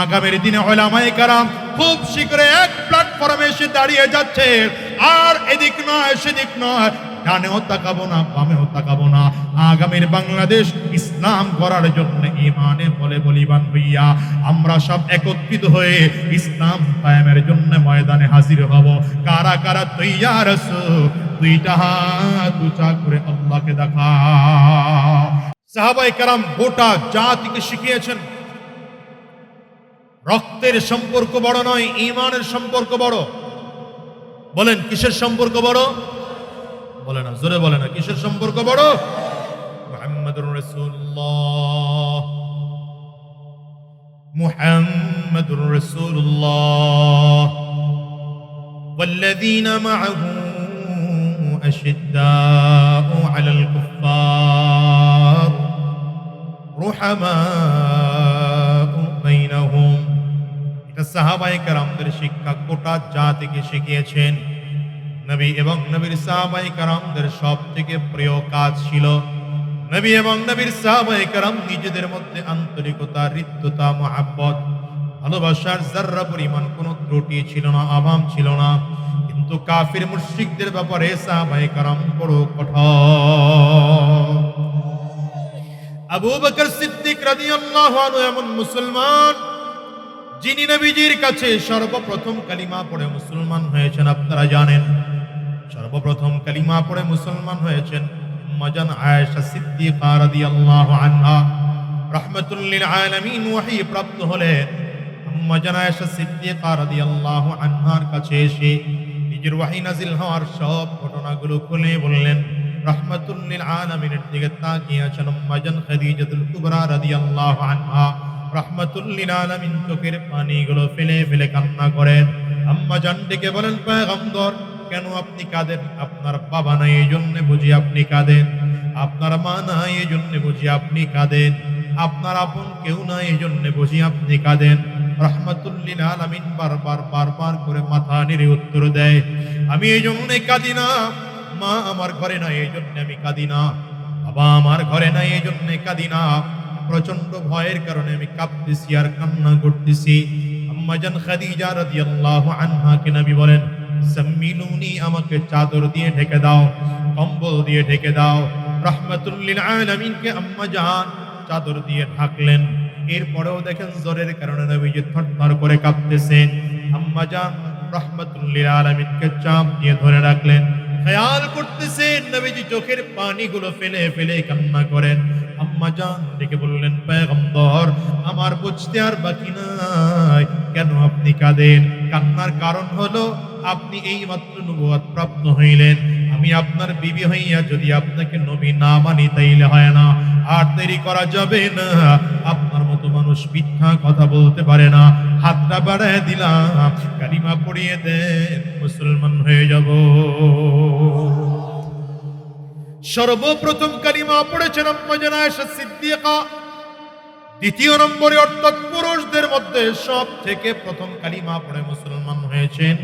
আগামীর দিনে ওলামায়ে কারাম খুব শীঘ্র এক প্ল্যাটফর্মে এসে দাঁড়িয়ে যাচ্ছে। আর এদিক নয়, সেদিক নয়। ডানেও তাকাবো না বামেও তাকাবো না। আগামীর বাংলাদেশ ইসলাম করার জন্য ইমানে বলে বলিবান হইয়া আমরা সব একত্রিত হয়ে ইসলাম কায়েমের জন্য ময়দানে হাজির হব। কারা কারা তৈয়ার আছো? দুইটা হাত করে আল্লাহকে দেখা। সাহাবাই কারাম গোটা জাতিকে শিখিয়েছেন। রক্তের সম্পর্ক বড় নয় ইমানের সম্পর্ক বড় বলেন কিসের সম্পর্ক বড় বলে না জোরে বলে না কিসের সম্পর্ক বড় মুহাম্মাদুর রাসূলুল্লাহ মুহাম্মাদুর রাসূলুল্লাহ والذين معه أشداء على الكفار رحماء এটা সাহাবায়ে শিক্ষা গোটা জাতিকে শিখিয়েছেন। নবী এবং নবীর সাহাবায়ে কেরামদের সব থেকে প্রিয় কাজ ছিল নবী এবং নবীর কেরাম নিজেদের মধ্যে আন্তরিকতা, হৃদ্যতা, মহাব্বত, ভালোবাসার জাররা পরিমাণ কোনো ত্রুটি ছিল না, অভাব ছিল না। কিন্তু কাফির মুশরিকদের ব্যাপারে সাহাবায়ে কেরাম বড় কঠোর। আবু বকর সিদ্দিক রাদিয়াল্লাহু আনহু এমন মুসলমান যিনি নবীজির কাছে সর্বপ্রথম কালিমা পড়ে মুসলমান হয়েছেন, আপনারা জানেন। সর্বপ্রথম কালিমা পড়ে মুসলমান হয়েছেন মজান আয়েশা সিদ্দিকা রাদিয়াল্লাহু আনহা। রাহমাতুল লিল আলামিন ওহী প্রাপ্ত হলেন। মজান আয়েশা সিদ্দিকা রাদিয়াল্লাহু আনহার কাছে এসে নিজের ওয়াহী নাজিল হওয়ার সব ঘটনাগুলো খুলে বললেন, রাহমাতুল লিল আলামিনের দিকে তাকিয়ে আছেন মজান খাদিজাতুল কুবরা রাদিয়াল্লাহু আনহা। রহমতুল্লিল চোখের পানিগুলো ফেলে ফেলে কান্না করেন। আম্মা ডেকে বলেন, পয়গম্বর, কেন আপনি কাঁদেন? আপনার বাবা নাই এই জন্য বুঝি আপনি কাঁদেন। আপনার মা নাই এই জন্য বুঝি আপনি কাঁদেন। আপনার আপন কেউ নাই এই জন্য বুঝি আপনি কাঁদেন। রহমতুল্লিল আলামিন বারবার বারবার করে মাথা নেড়ে উত্তর দেয়, আমি এই জন্য কাঁদি না। মা আমার ঘরে নাই এই জন্য আমি কাঁদি না। বাবা আমার ঘরে নাই এই জন্য কাঁদি না। প্রচণ্ড ভয়ের কারণে আমি কাঁপতেছি আর কান্না করতেছি। আম্মাজান খাদিজা রাদিয়াল্লাহু আনহাকে নবী বলেন, সাম্মিলুনি, আমাকে চাদর দিয়ে ঢেকে দাও, কম্বল দিয়ে ঢেকে দাও। রাহমাতুল লিল আলামিনকে আম্মাজান চাদর দিয়ে ঢাকলেন। এরপরেও দেখেন জ্বরের কারণে নবীজি থরথর করে কাঁপতেছেন। আম্মাজান রাহমাতুল লিল আলামিনকে চাপ দিয়ে ধরে রাখলেন। খেয়াল করতেছেন নবীজি চোখের পানিগুলো ফেলে ফেলে কান্না করেন। আম্মা জান ডেকে বললেন, পয়গম্বর, আমার বুঝতে আর বাকি নাই। কেন আপনি কাঁদেন? কান্নার কারণ হলো, আপনি এই মাত্র নবুয়াত প্রাপ্ত হইলেন। আমি আপনার বিবি হইয়া যদি আপনাকে নবী না মানি, তাইলে হয় না। আর দেরি করা যাবে না। আপনার মতো মানুষ মিথ্যা কথা বলতে পারে না। হাতটা বাড়ায় দিলাম, কালিমা পড়িয়ে দেন, মুসলমান হয়ে যাব। সর্বপ্রথম কালিমা পড়েছেন সিদ্দিকা। দ্বিতীয় নম্বরে অর্থাৎ পুরুষদের মধ্যে সব থেকে প্রথম কালিমা পড়ে মুসলমান হয়েছেন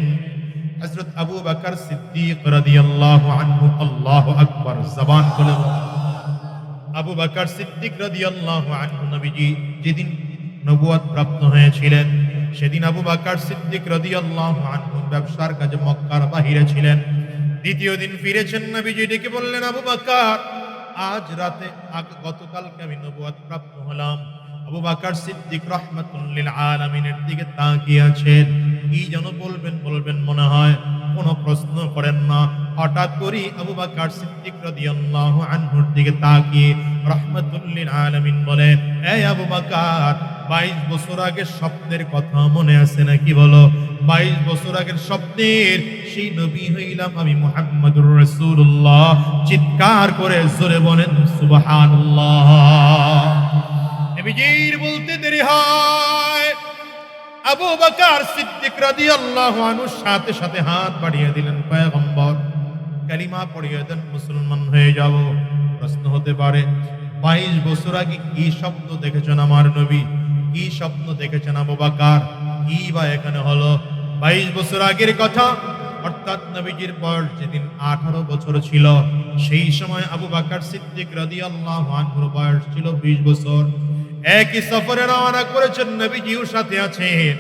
হযরত আবু বকর সিদ্দিক রাদিয়াল্লাহু আনহু। আল্লাহু আকবার, জবান খুলে। আবু বকর সিদ্দিক রাদিয়াল্লাহু আনহু নবীজি যেদিন নবুয়ত প্রাপ্ত হয়েছিলেন, সেদিন আবু বকর সিদ্দিক রাদিয়াল্লাহু আনহু ব্যবসার কাজে মক্কার বাহিরে ছিলেন। দ্বিতীয় দিন ফিরেছেন না নবীজি ডেকে বললেন, আবু বকর আজ রাতে গতকালকে আমি নবুয়ত প্রাপ্ত হলাম। আবু বকর সিদ্দিক রহমাতুল্লিল আলামিনের দিকে তাকিয়ে আছেন। কি যেন বলবেন বলবেন মনে হয়, কোনো প্রশ্ন করেন না। হঠাৎ করে আবু বকর সিদ্দিক রাদিয়াল্লাহু আনহুর দিকে তাকিয়ে রহমাতুল্লিল আলামিন বলেন এই আবু বকর বাইশ বছর আগের স্বপ্নের কথা মনে আছে নাকি বলো? বাইশ বছর আগের স্বপ্নের সেই নবী হইলাম আমি মুহাম্মদুর রাসূলুল্লাহ। চিৎকার করে জোরে বলেন, সুবহানাল্লাহ। নবীজির বলতে দেরি হয়। আবু বকর সিদ্দিক রাদিয়াল্লাহু আনহু সাথে সাথে হাত বাড়িয়ে দিলেন, পয়গম্বর, কালিমা পড়িয়ে দেন, মুসলমান হয়ে যাব। প্রশ্ন হতে পারে, বাইশ বছর আগে কি স্বপ্ন দেখেছেন আমার নবী? কি স্বপ্ন দেখেছেন আবু বকর? কি বা এখানে হলো? বাইশ বছর আগের কথা, অর্থাৎ নবীজির বয়স যেদিন আঠারো বছর ছিল, সেই সময় আবু বাকার সিদ্দিক রাদিয়াল্লাহু আনহুর বয়স ছিল বিশ বছর। একই সফরে রওনা করেছেন নবীজিও সাথে আছেন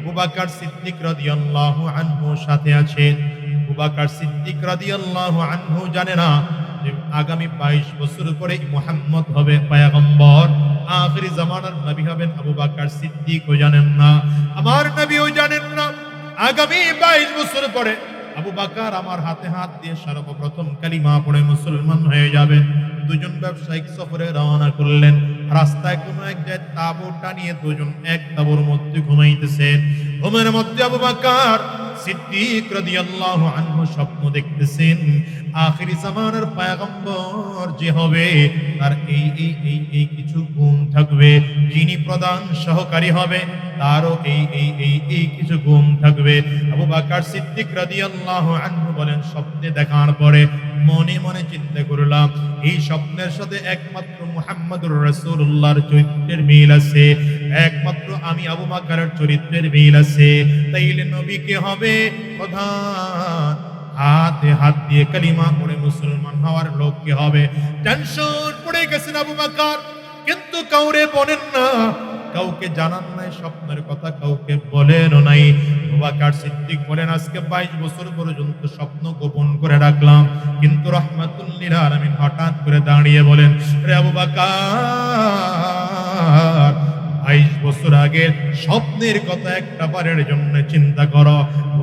আবু বকর সিদ্দিক রাদিয়াল্লাহু আনহু সাথে আছেন আবু বকর সিদ্দিক রাদিয়াল্লাহু আনহু জানে না যে আগামী 22 বছর পরে মুহাম্মদ হবে পয়গম্বর। আখিরি জামানার নবী হবেন আবু বকর সিদ্দিকও জানেন না। আমার নবীও জানেন না। আগামী 22 বছর পরে আবু বাকার আমার হাতে হাত দিয়ে সর্বপ্রথম কালিমা পড়ে মুসলমান হয়ে যাবেন। দুজন ব্যবসায়িক সফরে রওনা করলেন। রাস্তায় কোনো এক জায়গায় তাবু টানিয়ে দুজন এক তাবুর মধ্যে ঘুমাইতেছেন। ঘুমের মধ্যে আবু বাকার সিদ্দিক রাদিয়াল্লাহু আনহু স্বপ্ন দেখতেছেন, আখিরি জামানার পয়গম্বর যে হবে, তার এই এই এই এই কিছু গুণ থাকবে। যিনি প্রধান সহকারী হবে, তারও এই এই এই এই কিছু গুণ থাকবে। আবু বাকার সিদ্দিক রাদিয়াল্লাহু আনহু বলেন, স্বপ্নে দেখার পরে মনে মনে চিন্তা করলাম, এই স্বপ্নের সাথে একমাত্র মুহাম্মদুর রাসূলুল্লাহর চরিত্রের মিল আছে। একমাত্র আমি আবু বাকারের চরিত্রের মিল আছে। তাইলে নবী কে হবে? প্রধান। হাতে হাত দিয়ে কালিমা পড়ে মুসলমান হওয়ার লোক কে হবে? টেনশন পড়ে গেছেন আবু বাকার। কিন্তু কাউরে বলেন না। কাউকে জানান নাই, স্বপ্নের কথা কাউকে বলেন নাই। বাকার সিদ্দিক বলেন, আজকে বাইশ বছর পর্যন্ত স্বপ্ন গোপন করে রাখলাম। কিন্তু রহমাতুল্লিল আলামিন হঠাৎ করে দাঁড়িয়ে বলেন, রে আবু বাকার বাইশ বছর আগে স্বপ্নের কথা একটা বারের জন্য চিন্তা করো।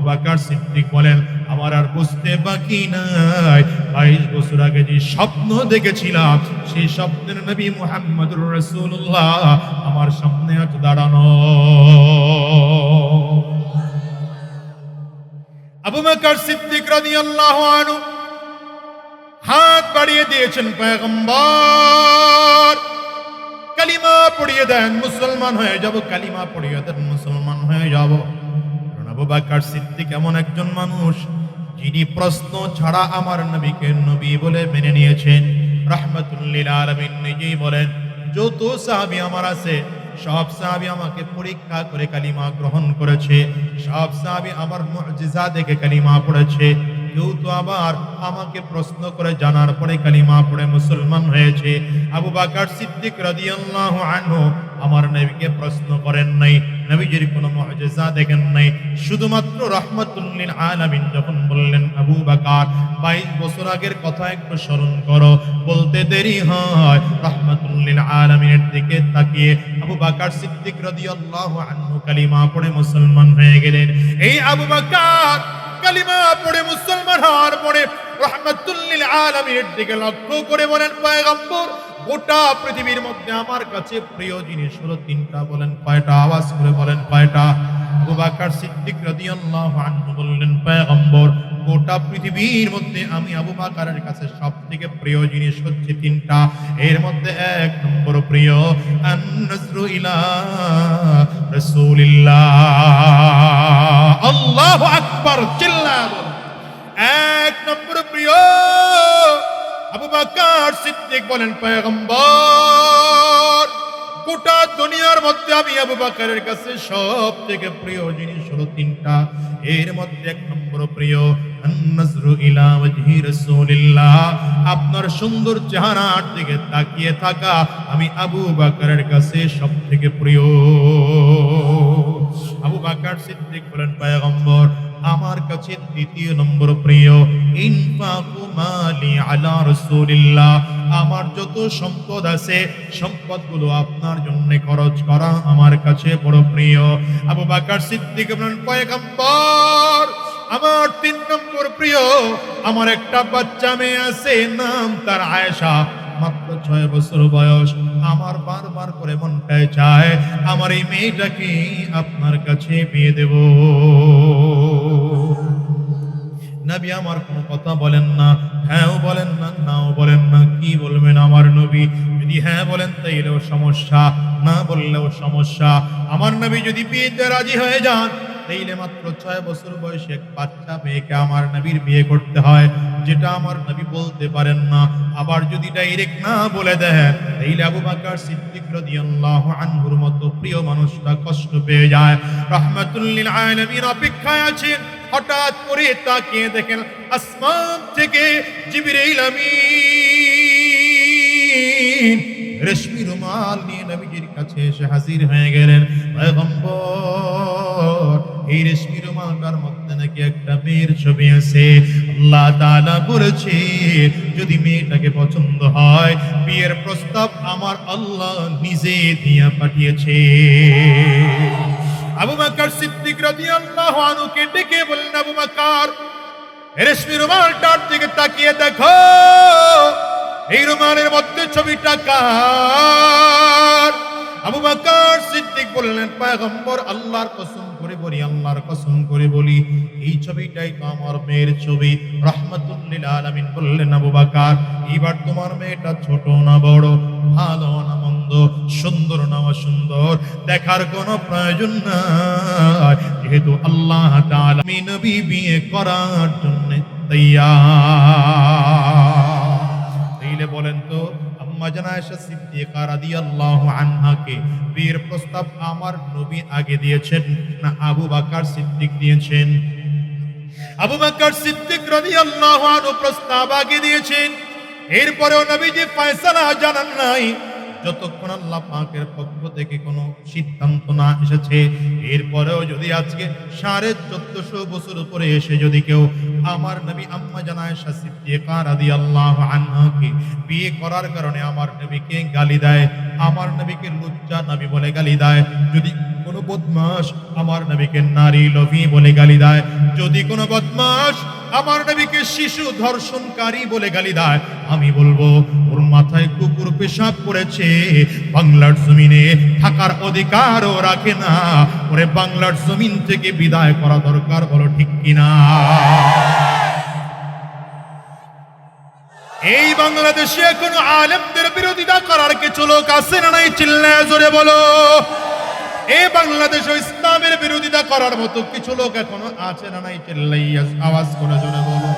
বাকার সিদ্দিক বলেন, আমার আর বুঝতে বাকি নাই। বাইশ বছর আগে যে স্বপ্ন দেখেছিলাম, সেই স্বপ্নের নবী মুহাম্মদুর রাসূলুল্লাহ আমার সামনে আজ দাঁড়ানো। আবু বকর সিদ্দিক রাদিয়াল্লাহু আনহু হাত বাড়িয়ে দিয়েছেন, পয়গম্বর কালিমা পড়িয়ে দেন, মুসলমান হয়ে যাব, কালিমা পড়িয়ে দেন, মুসলমান হয়ে যাব। আবু বকর সিদ্দিক এমন একজন মানুষ, যিনি প্রশ্ন ছাড়া আমার নবীকে নবী বলে মেনে নিয়েছেন। রাহমাতুল্লিল আলামিন নিজেই বলেন যত সাহাবী আমার আছে, সব সাহাবী আমাকে পরীক্ষা করে কালিমা গ্রহণ করেছে, সব সাহাবী আমার মুজিজা দেখে কালিমা পড়েছে। কেউ তো আবার আমাকে প্রশ্ন করে জানার পরে কালিমা পড়ে মুসলমান হয়েছে আবু বাকার সিদ্দিক রাদিয়াল্লাহু আনহু আমার নবীকে প্রশ্ন করেন নাই, নবীজির কোনো মুজিজা দেখেন নাই। শুধুমাত্র রাহমাতুল লিল আলামিন যখন বললেন, আবু বাকার 22 বছর আগের কথা একটু স্মরণ করো, বলতে দেরি হয়। রাহমাতুল লিল আলামিনের দিকে তাকিয়ে আবু বাকার সিদ্দিক রাদিয়াল্লাহু আনহু কালিমা পড়ে মুসলমান হয়ে গেলেন। এই আবু বাকার কালিমা পড়ে মুসলমান হওয়ার পরে রহমতুল্লিল দিকে লক্ষ্য করে বলেন পয়গম্বর, গোটা পৃথিবীর মধ্যে আমার কাছে প্রিয় জিনিস হলো তিনটা বলেন কয়টা? আওয়াজ করে বলেন কয়টা? আবু সিদ্দিক রাদিয়াল্লাহু আনহু বললেন, পয়গম্বর, গোটা পৃথিবীর মধ্যে আমি আবু বকরের কাছে সবথেকে প্রিয় জিনিস হচ্ছে তিনটা। এর মধ্যে এক নম্বর প্রিয়, আন-নাসরু ইলা রাসূলিল্লাহ। আল্লাহু আকবার চিল্লা। এক নম্বর প্রিয় আবু বকর সিদ্দিক বলেন, পয়গম্বর, গোটা দুনিয়ার মধ্যে আমি আবু বকরের কাছে সব থেকে প্রিয় জিনিস হলো তিনটা। এর মধ্যে এক নম্বর প্রিয় আপনার সুন্দর চেহারার দিকে তাকিয়ে থাকা আমি আবু বকরের কাছে সব থেকে প্রিয়। আবু বকর সিদ্দিক বলেন, পয়গম্বর আমার কাছে দ্বিতীয় নম্বর প্রিয়, ইনফাকু মালি আলা রাসূলিল্লাহ। আমার যত সম্পদ আছে, সম্পদগুলো আপনার জন্য খরচ করা আমার কাছে বড় প্রিয়। আবু বকর সিদ্দিক পয়গম্বর, আমার তিন নম্বর প্রিয়, আমার একটা বাচ্চা মেয়ে আছে, নাম তার আয়েশা। ছয় বছর বয়স, আমার বারবার করে মনটায় চায়, আমার এই মেয়েটাকে আপনার কাছে বিয়ে দেব। নবী আমার কোনো কথা বলেন না, হ্যাঁও বলেন না, নাও বলেন না, কি বলবেন আমার নবী? যদি হ্যাঁ বলেন তাইলেও সমস্যা, না বললেও সমস্যা। আমার নবী যদি বিয়েতে রাজি হয়ে যান তাইলে মাত্র ছয় বছর বয়সে এক বাচ্চা মেয়েকে আমার নবীর বিয়ে করতে হয়, যেটা আমার নবী বলতে পারেন না। আবার যদি ডাইরেক্ট না বলে দেন তাইলে আবু বকর সিদ্দিক রাদিয়াল্লাহু আনহুর মতো প্রিয় মানুষটা কষ্ট পেয়ে যায়। রাহমাতুল লিল আলামিন অপেক্ষায় আছেন হঠাৎ করে তাকিয়ে দেখেন আসমান থেকে জিবরাইল আমিন রেশমি রুমাল নিয়ে নবীজির কাছে এসে হাজির হয়ে গেলেন। পয়গম্বর এই রেশমি রুমালটার মধ্যে নাকি একটা মেয়ের ছবি আছে। আল্লাহ তাআলা বলেছে, যদি মেয়েটাকে পছন্দ হয়, বিয়ের প্রস্তাব আমার আল্লাহ নিজে দিয়া পাঠিয়েছে। আবু বকর সিদ্দিক রাদিয়াল্লাহু আনহুকে ডেকে বললেন, আবু বকর রেশমি রুমালটার দিকে তাকিয়ে দেখো। এই রুমালের মধ্যে ছবিটা কার? আবু বকর সিদ্দিক বললেন, পয়গম্বর, আল্লাহর কসম করে বলি, আল্লাহর কসম করে বলি, এই ছবিটাই তো আমার মেয়ের ছবি। রহমাতুল্লিল আলামিন বললেন, আবু বকর, এবার তোমার মেয়েটা ছোট না বড়, ভালো না মন্দ, সুন্দর না অসুন্দর, দেখার কোনো প্রয়োজন নাই। যেহেতু আল্লাহ তাআলা নবী বিয়ে করার জন্য তৈয়ার। তাইলে বলেন তো আম্মা জানা আয়েশা সিদ্দিকা রাদিয়াল্লাহু আনহাকে বিয়ের প্রস্তাব আমার নবী আগে দিয়েছেন না আবু বকর সিদ্দিক দিয়েছেন? আবু বকর সিদ্দিক রাদিয়াল্লাহু আনহু প্রস্তাব আগে দিয়েছেন। এরপরেও নবীজি ফয়সালা জানান নাই। যতক্ষণ আল্লাহ পাকের পক্ষ থেকে কোনো সিদ্ধান্ত না এসেছে, এরপরেও যদি আজকে সাড়ে চোদ্দশো বছর উপরে এসে যদি কেউ আমার নবী আম্মা জানায় সিদ্দিকা রাদিয়াল্লাহু আনহাকে বিয়ে করার কারণে আমার নবীকে গালি দেয়, আমার নবীকে লুজ্জা নবী বলে গালি দেয়, যদি কোনো বদমাস আমার নবীকে নারী লোভী বলে গালি দেয়, যদি কোনো বদমাস আমার নবীকে শিশু ধর্ষণকারী বলে গালি দেয়। আমি বলব, ওর মাথায় কুকুর পেশাব করেছে বাংলার জমিনে থাকার অধিকারও রাখে না। ওরে বাংলার জমিন থেকে বিদায় করা দরকার বলো ঠিক কিনা? এই বাংলাদেশে কোনো আলেমদের বিরোধিতা করার কিছু লোক আছে না নাই? চিল্লায় জোরে বলো। এই বাংলাদেশে বিরোধিতা করার মতো কিছু লোক এখনও আছে না নাই চিল্লাই আওয়াজ করে জোরে বলো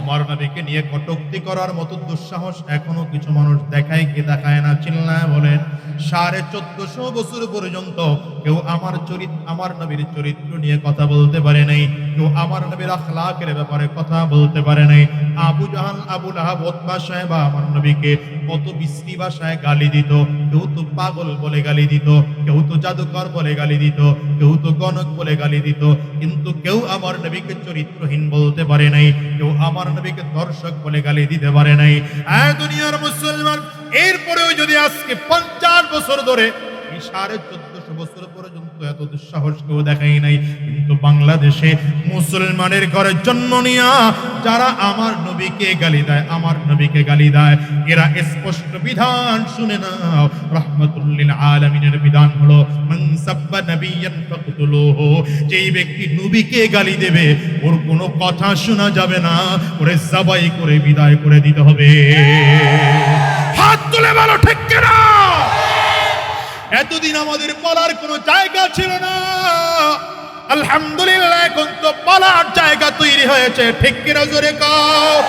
আমার নবীকে নিয়ে কটুক্তি করার মতো দুঃসাহস এখনও কিছু মানুষ দেখায় কি দেখায় না, চিল্লায় বলেন। সাড়ে চোদ্দশো বছর পর্যন্ত কেউ আমার চরিত্র আমার নবীর চরিত্র নিয়ে কথা বলতে পারে নাই, কেউ আমার নবীর আখলাকের ব্যাপারে কথা বলতে পারে নাই। আবু জাহাল, আবু লাহাব, ওতবা সাহেব আমার নবীকে কত বিশ্রী ভাষায় গালি দিত, কেউ তো পাগল বলে গালি দিত, কেউ তো জাদুকর বলে গালি দিত কেউ তো গণক বলে গালি দিত, কিন্তু কেউ আমার নবীকে চরিত্রহীন বলতে পারে নাই, কেউ আমার নবীকে দর্শক বলে গালি দিতে পারে নাই। আর দুনিয়ার মুসলমান, এরপরেও যদি আজকে পঞ্চাশ বছর ধরে সাড়ে চোদ্দশো বছর পর্যন্ত এত দুঃসাহস কেউ দেখাই নাই। কিন্তু বাংলাদেশে মুসলমানের ঘরে জন্ম নিয়া যারা আমার নবীকে গালি দেয়, আমার নবীকে গালি দেয়, এরা স্পষ্ট বিধান শুনে রহমতুল্লিল আলমিনের বিধান হলো যেই ব্যক্তি নবীকে গালি দেবে, ওর কোনো কথা শোনা যাবে না। ওরে জবাই করে বিদায় করে দিতে হবে। হাত তুলে ভালো ঠিক কিনা? এতদিন আমাদের বলার কোনো জায়গা ছিল না। আলহামদুলিল্লাহ, এখন তো বলার জায়গা তৈরি হয়েছে। ঠিক কিনা জোরে কাও?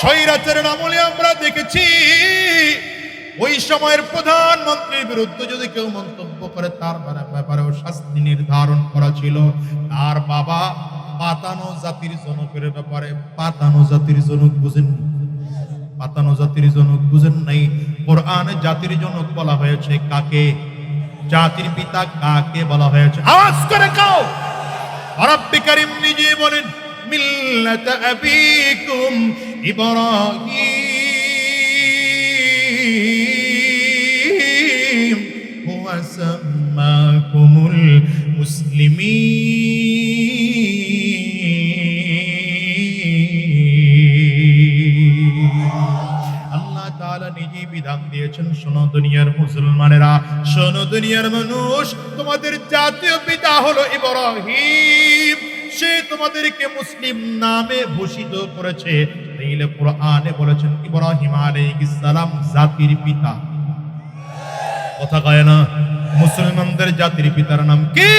স্বৈরাচারের আমলে আমরা দেখেছি, ওই সময়ের প্রধানমন্ত্রীর বিরুদ্ধে যদি কেউ মন্তব্য করে, তার ব্যাপারে- ব্যাপারেও শাস্তি নির্ধারণ করা ছিল। তার বাবা পাতানো জাতির জনকের ব্যাপারে পাতানো জাতির জনক বুঝেন পাতানো জাতির জনক বুঝেন নাই। কোরআনে জাতির জনক বলা হয়েছে, কাকে? জাতির পিতা কাকে বলা হয়েছে? আওয়াজ করে কাও। রব্বি করিম নিজে বলেন, মিল্লাত আবিকুম ইব্রাহিম, হুয়া সাম্মাকুমুল মুসলিমিন। বিধান দিয়েছেন, শোনো দুনিয়ার মুসলমানেরা, শোনো দুনিয়ার মানুষ, তোমাদের জাতীয় পিতা হলো ইব্রাহিম। সে তোমাদেরকে মুসলিম নামে ভূষিত করেছে। তাইলে কোরআনে বলেছেন, ইব্রাহিম আলাইহিস সালাম জাতির পিতা। কথা কয় না? মুসলমানদের জাতির পিতার নাম কি?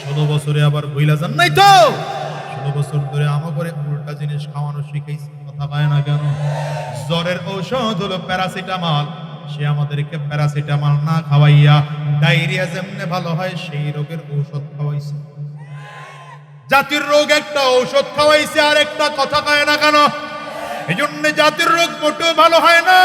ষোলো বছরে আবার বইলা যান নাই তো? ষোলো বছর ধরে আমার করে উল্টা জিনিস খাওয়ানো শিখাইছি। কথা পায় না কেন? জ্বরের ঔষধ হলো প্যারাসিটামল। সে আমাদেরকে প্যারাসিটামল না খাওয়াইয়া ডায়রিয়া যেমনে ভালো হয়, সেই রোগের ঔষধ খাওয়াইছে। জাতির রোগ একটা ঔষধ খাওয়াইছে, আর একটা কথা কয় না কেন? এই জন্য জাতির রোগ মোটেও ভালো হয় না।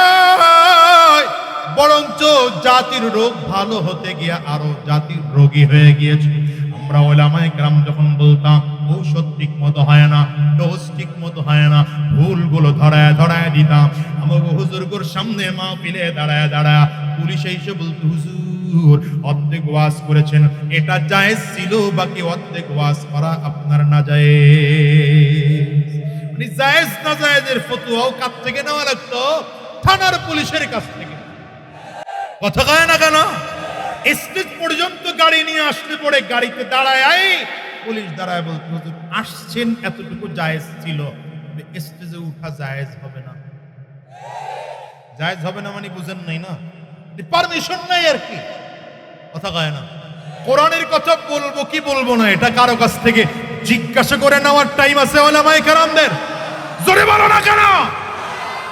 বরঞ্চ জাতির রোগ ভালো হতে গিয়ে আরও জাতির রোগী হয়ে গিয়েছে। আমরা ওলামায়ে গ্রাম যখন বলতাম ঔষধ ঠিক মতো হয় না ডোজ ঠিক মতো হয় না, ভুলগুলো ধরায় ধরায় দিতাম। আমাকে হুজুরগুর সামনে মা পিলে দাঁড়ায় দাঁড়ায় পুলিশ এসে বলতো, হুজুর, অর্ধেক ওয়াজ করেছেন, এটা জায়েজ ছিল, বাকি অর্ধেক ওয়াজ করা আপনার না যায় মানে জায়েজ না জায়েজের ফতুয়াও কাছ থেকে নেওয়া লাগতো? থানার পুলিশের কাছ থেকে। কথা কয় না কেন? স্টেজ পর্যন্ত গাড়ি নিয়ে আসলে পরে গাড়িতে দাঁড়ায় পুলিশ দাঁড়ায় বলতে হুজুর আসছেন এতটুকু জায়েজ ছিল স্টেজে উঠা জায়েজ হবে না জায়েজ হবে না মানে বুঝেন নাই না পারমিশন নাই আর কি কথা কয় না কোরআনের কথা বলবো কি বলবো না এটা কারো কাছ থেকে জিজ্ঞাসা করে নেওয়ার টাইম আছে ওলামায়ে কেরামদের জোরে বলো না কেন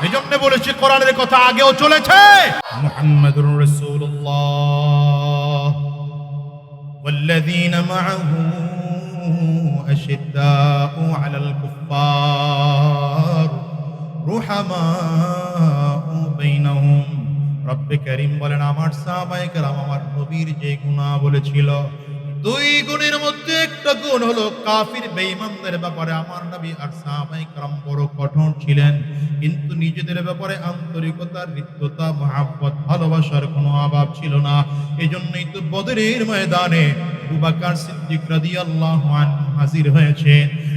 এই জন্য বলেছি কোরআনের কথা আগেও চলেছে মুহাম্মাদুর রাসূলুল্লাহ والذين معه أشداء على الكفار رحماء بينهم রব্বে করিম বলেন আমার সাহাবায়ে কেরাম আমার নবীর যে গুনাহ বলেছিল দুই গুণের মধ্যে একটা গুণ হলো কাফির বেঈমানদের ব্যাপারে। আমার নবী আর সাহাবায়ে কেরাম বড় কঠোর ছিলেন, কিন্তু নিজেদের ব্যাপারে আন্তরিকতা, হৃদ্যতা, মহাব্বত, ভালোবাসার কোনো অভাব ছিল না। এজন্যই তো বদরের ময়দানে আবু বাকার সিদ্দিক রাদিয়াল্লাহু আনহু হাজির হয়েছে।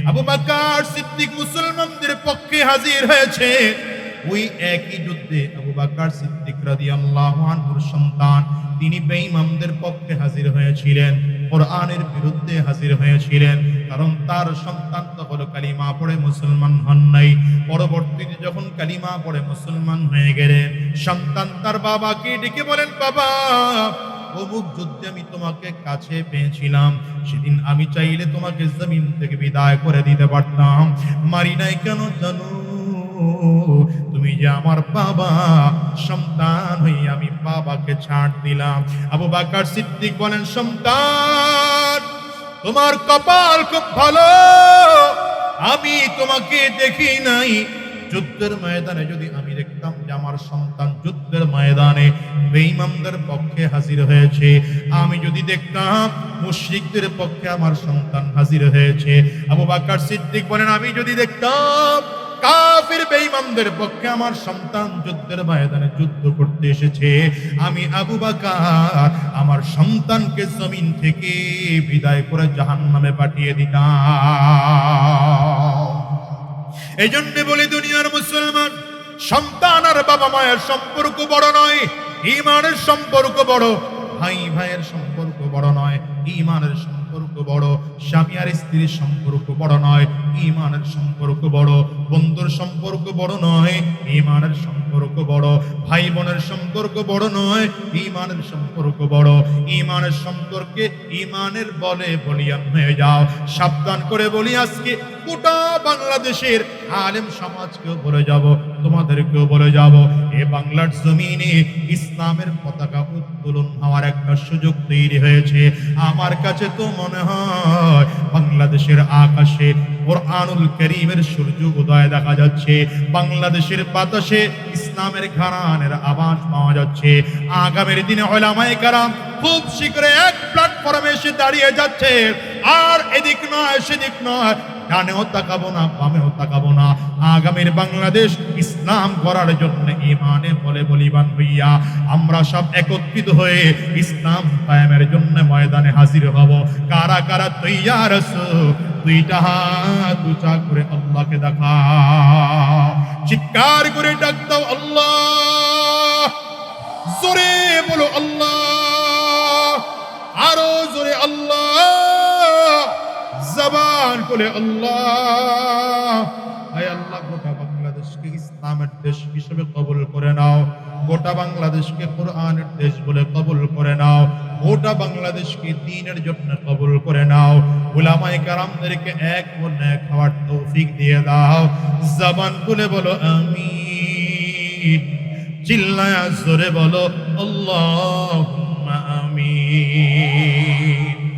আবু বাকার সিদ্দিক মুসলমানদের পক্ষে হাজির হয়েছে। ওই একই যুদ্ধে আবু বাকার সিদ্দিক রাদিয়াল্লাহু আনহুর সন্তান, তিনি বেঈমানদের পক্ষে হাজির হয়েছিলেন। কোরআনের বিরুদ্ধে হাজির হয়েছিলেন। কারণ তার সন্তান তখন কালিমা পড়ে মুসলমান হন নাই। পরবর্তীতে যখন কালিমা পড়ে মুসলমান হয়ে গেলেন, সন্তান তার বাবাকে ডেকে বলেন, বাবা, অমুক যুদ্ধে আমি তোমাকে কাছে পেয়েছিলাম। সেদিন আমি চাইলে তোমাকে জমিন থেকে বিদায় করে দিতে পারতাম। মারি নাই কেন জানো? তুমি যে আমার বাবা, সন্তান হই আমি বাবাকে ছাড় দিলাম। আবু বাকার সিদ্দিক বলেন, সন্তান, তোমার কপাল খুব ভালো। আমি তোমাকে দেখি নাই। যুদ্ধের ময়দানে যদি আমি দেখতাম যে আমার সন্তান যুদ্ধের ময়দানে বেঈমানদের পক্ষে হাজির হয়েছে, আমি যদি দেখতাম মুশরিকদের পক্ষে আমার সন্তান হাজির হয়েছে। আবু বাকার সিদ্দিক বলেন, আমি যদি দেখতাম কাফির বেঈমানদের পক্ষে আমার সন্তান যুদ্ধের ময়দানে যুদ্ধ করতে এসেছে। আমি আবু বাকার, আমার সন্তানকে জমিন থেকে বিদায় করে জাহান্নামে পাঠিয়ে দিতাম। এই জন্য বলি দুনিয়ার মুসলমান, সন্তান আর বাবা মায়ের সম্পর্ক বড় নয় ইমানের সম্পর্ক বড়, ভাই ভাইয়ের সম্পর্ক বড় নয় ইমানের সম্পর্ক বড়, স্বামী আর স্ত্রীর সম্পর্ক বড় নয় ইমানের সম্পর্ক বড়, বন্ধুর সম্পর্ক বড় নয়, ইমানের সম্পর্ক বড় ভাই বোনের সম্পর্ক বড় নয়, ইমানের সম্পর্ক বড়। ইমানের সম্পর্কে ইমানের বলে বলিয়ান হয়ে যাও। সাবধান করে বলি আজকে, গোটা বাংলাদেশের আলেম সমাজকেও বলে যাব, তোমাদেরকেও বলে যাব, এ বাংলার জমিনে ইসলামের পতাকা উত্তোলন হওয়ার একটা সুযোগ তৈরি হয়েছে। আমার কাছে তো মনে হয় বাংলাদেশের আকাশে কোরআনুল করিমের সূর্য উদয় দেখা যাচ্ছে। বাংলাদেশের বাতাসে ইসলামের ঘরানের আবাস পাওয়া যাচ্ছে। আগামীর দিনে ওলামায়ে কারাম খুব শীঘ্রই এক প্ল্যাটফর্মে এসে দাঁড়িয়ে যাচ্ছে। আর এদিক নয়, সেদিক নয়। ডানেও তাকাবো না বামেও তাকাবো না। আগামীর বাংলাদেশ ইসলাম করার জন্য ইমানে বলে বলিবান হইয়া আমরা সব একত্রিত হয়ে ইসলাম কায়েমের জন্য ময়দানে হাজির হব। কারা কারা তৈয়ার দুইটা হাত উঁচা করে আল্লাহকে দেখা। চিৎকার করে ডাক দাও আল্লাহ। জোরে বলো আল্লাহ। আরও জোরে আল্লাহ। জবান বলে আল্লাহ। হায় আল্লাহ, গোটা বাংলাদেশকে ইসলামের দেশ হিসেবে কবুল করে নাও। গোটা বাংলাদেশকে কোরআনের দেশ বলে কবুল করে নাও। গোটা বাংলাদেশকে দিনের জন্য কবুল করে নাও। উলামায়ে কারামদেরকে এক মনে এক হওয়ার তৌফিক দিয়ে দাও। জবান খুলে বলো, আমিন। চিল্লায়া জোরে বলো, আল্লাহুম্মা আমিন।